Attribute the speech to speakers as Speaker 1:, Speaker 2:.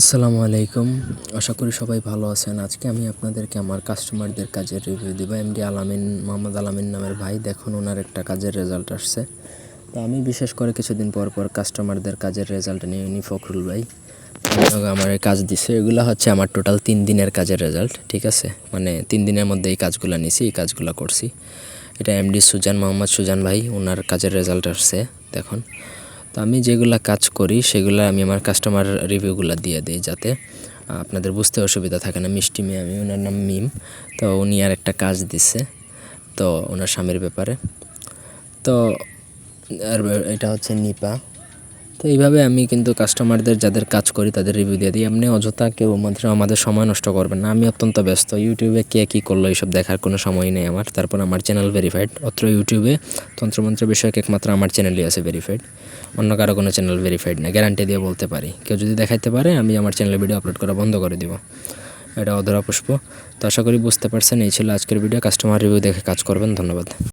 Speaker 1: আসসালামু আলাইকুম। আশা করি সবাই ভালো আছেন। আজকে আমি আপনাদেরকে আমার কাস্টমারদের কাজের রিভিউ দিব। এমডি আলামিন মোহাম্মদ আলামিন নামের ভাই। দেখুন, ওনার একটা কাজের রেজাল্ট আসছে। তো আমি বিশেষ করে কিছুদিন পর পর কাস্টমারদের কাজের রেজাল্ট নিয়ে উনি ফখরুল ভাই। আমার কাজ দিছে। এগুলো হচ্ছে আমার টোটাল তিন দিনের কাজের রেজাল্ট ঠিক আছে? মানে তিন দিনের মধ্যে এই কাজগুলো নিছি, এই কাজগুলো করছি। এটা এমডি সুজান মোহাম্মদ সুজান ভাই, ওনার কাজের রেজাল্ট আসছে। দেখুন। তো আমি যেগুলা কাজ করি, সেগুলো আমি আমার কাস্টমার রিভিউগুলো দিয়ে দিই যাতে আপনাদের বুঝতে অসুবিধা থাকে না। মিষ্টি মেয়ে, আমি ওনার নাম মিম। তো উনি আর একটা কাজ দিছে, তো ওনার স্বামীর ব্যাপারে। তো, আর এটা হচ্ছে নিপা। তো এইভাবে আমি কিন্তু কাস্টমারদের যাদের কাজ করি তাদের রিভিউ দিয়ে দিই। এমনি অযথা কেউ মাত্র আমাদের সময় নষ্ট করবেন না। আমি অত্যন্ত ব্যস্ত। ইউটিউবে কে কী করল এইসব দেখার কোনো সময় নেই আমার। তারপর আমার চ্যানেল ভেরিফাইড অত্র ইউটিউবে তন্ত্রমন্ত্র বিষয়ক একমাত্র আমার চ্যানেলই আছে ভেরিফাইড অন্য কারও কোনো চ্যানেল ভেরিফাইড না গ্যারান্টি দিয়ে বলতে পারি। কেউ যদি দেখাইতে পারে, আমি আমার চ্যানেলে ভিডিও আপলোড করা বন্ধ করে দিব। এটা অধরা পুষ্প। তো আশা করি বুঝতে পারছেন। এই ছিল আজকের ভিডিও কাস্টমার রিভিউ দেখে কাজ করবেন। ধন্যবাদ।